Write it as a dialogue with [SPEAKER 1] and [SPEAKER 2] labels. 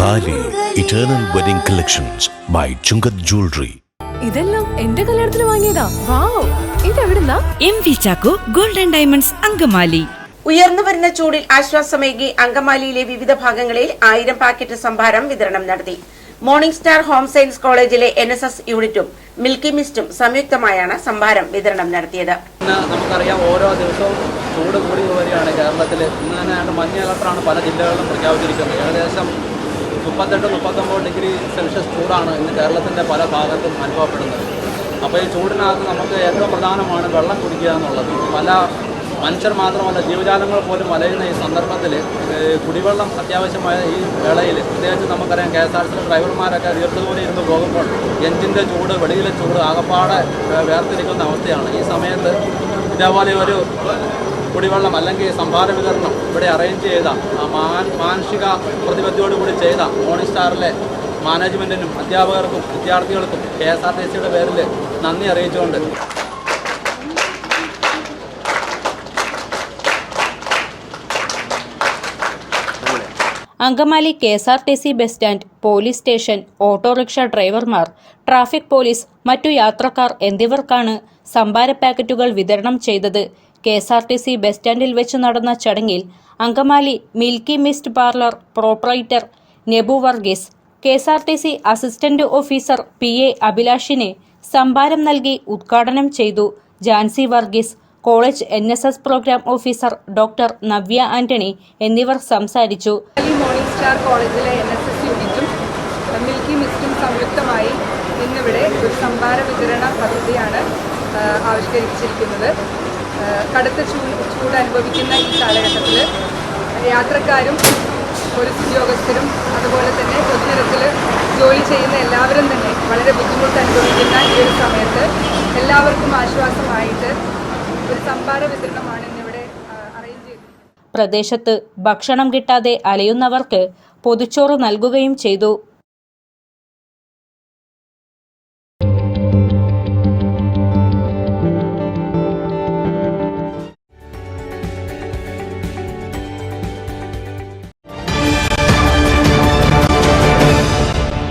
[SPEAKER 1] Thali eternal wedding collections by Chungath jewellery
[SPEAKER 2] ഇതെല്ലാം എന്റെ കല്യാണത്തിന് വാങ്ങിയതാ. Wow ഇതെവിടുന്നാ?
[SPEAKER 3] M V Chacko golden diamonds Angamaly.
[SPEAKER 4] ഉയർന്നു വരുന്ന ചൂടിൽ ആശ്വാസമേകി അങ്കമാലിയിലെ വിവിധ ഭാഗങ്ങളിൽ ആയിരം പാക്കറ്റ് സംഭാരം വിതരണം നടത്തി. മോർണിംഗ് സ്റ്റാർ ഹോം സയൻസ് കോളേജിലെ എൻ എസ് എസ് യൂണിറ്റും മിൽക്കി മിസ്റ്റും സംയുക്തമായാണ് സംഭാരം വിതരണം നടത്തിയത്.
[SPEAKER 5] നമുക്കറിയാം ഓരോ ദിവസവും ചൂട് കൂടി വരികയാണ് കേരളത്തിൽ ഇന്ന് തന്നെ മഞ്ഞ അലർട്ടാണ് പല ജില്ലകളിലും പ്രഖ്യാപിച്ചിരിക്കുന്നത്. ഏകദേശം മുപ്പത്തെട്ട് മുപ്പത്തൊമ്പത് ഡിഗ്രി സെൽഷ്യസ് ചൂടാണ് ഇന്ന് കേരളത്തിന്റെ പല ഭാഗത്തും അനുഭവപ്പെടുന്നത്. അപ്പോൾ ഈ ചൂടിനകത്ത് നമുക്ക് ഏറ്റവും പ്രധാനമാണ് വെള്ളം കുടിക്കുക എന്നുള്ളത്. പല മനുഷ്യർ മാത്രമല്ല ജീവജാലങ്ങൾ പോലും വലയുന്ന ഈ സന്ദർഭത്തിൽ കുടിവെള്ളം അത്യാവശ്യമായ ഈ വേളയിൽ പ്രത്യേകിച്ച് നമുക്കറിയാം കെ എസ് ആർ സി ഡ്രൈവർമാരൊക്കെ ദീർഘദൂരം ഇരുന്ന് പോകുമ്പോൾ എഞ്ചിന്റെ ചൂട് വെളിയിലെ ചൂട് ആകപ്പാടെ വേർതിരിക്കുന്ന അവസ്ഥയാണ്. ഈ സമയത്ത് ഇതേപോലെ ഒരു കുടിവെള്ളം അല്ലെങ്കിൽ സംഭാര വിതരണം ഇവിടെ അറേഞ്ച് ചെയ്ത മാനുഷിക പ്രതിബദ്ധയോടുകൂടി ചെയ്ത മോർണിംഗ് സ്റ്റാറിലെ മാനേജ്മെന്റിനും അധ്യാപകർക്കും വിദ്യാർത്ഥികൾക്കും കെ എസ് ആർ ടി സിയുടെ പേരിൽ നന്ദി അറിയിച്ചുകൊണ്ട്
[SPEAKER 6] Angamaly K S R T C bus stand police station autorickshaw ഡ്രൈവർമാർ ട്രാഫിക് പോലീസ് മറ്റു യാത്രക്കാർ എന്നിവർക്കാണ് സംഭാര പാക്കറ്റുകൾ വിതരണം ചെയ്തത്. K S R T C bus സ്റ്റാൻഡിൽ വെച്ച് നടന്ന ചടങ്ങിൽ Angamaly milky mist parlour proprietor Nebu Varghese K S R T C assistant officer P A അഭിലാഷിനെ സംഭാരം നൽകി ഉദ്ഘാടനം ചെയ്തു Jancy Varghese college N S S programme officer doctor Navya Antony എന്നിവർ സംസാരിച്ചു.
[SPEAKER 7] മോർണിംഗ് സ്റ്റാർ കോളേജിലെ എൻ എസ് എസ് യൂണിറ്റും milky മിസ്റ്റും സംയുക്തമായി ഇന്നിവിടെ ഒരു സംഭാര വിതരണ പദ്ധതിയാണ് ആവിഷ്കരിച്ചിരിക്കുന്നത്. കടുത്ത ചൂട് ചൂട് അനുഭവിക്കുന്ന ഈ കാലഘട്ടത്തിൽ യാത്രക്കാരും പോലീസ് ഉദ്യോഗസ്ഥരും അതുപോലെ തന്നെ പൊതുനിരത്തിൽ ജോലി ചെയ്യുന്ന എല്ലാവരും തന്നെ വളരെ ബുദ്ധിമുട്ട് അനുഭവിക്കുന്ന ഈ ഒരു സമയത്ത് എല്ലാവർക്കും ആശ്വാസമായിട്ട് സംഭാര വിതരണമാണ് അറേഞ്ച്
[SPEAKER 6] പ്രദേശത്ത് ഭക്ഷണം കിട്ടാതെ അലയുന്നവർക്ക് പൊതിച്ചോറ് നൽകുകയും ചെയ്തു.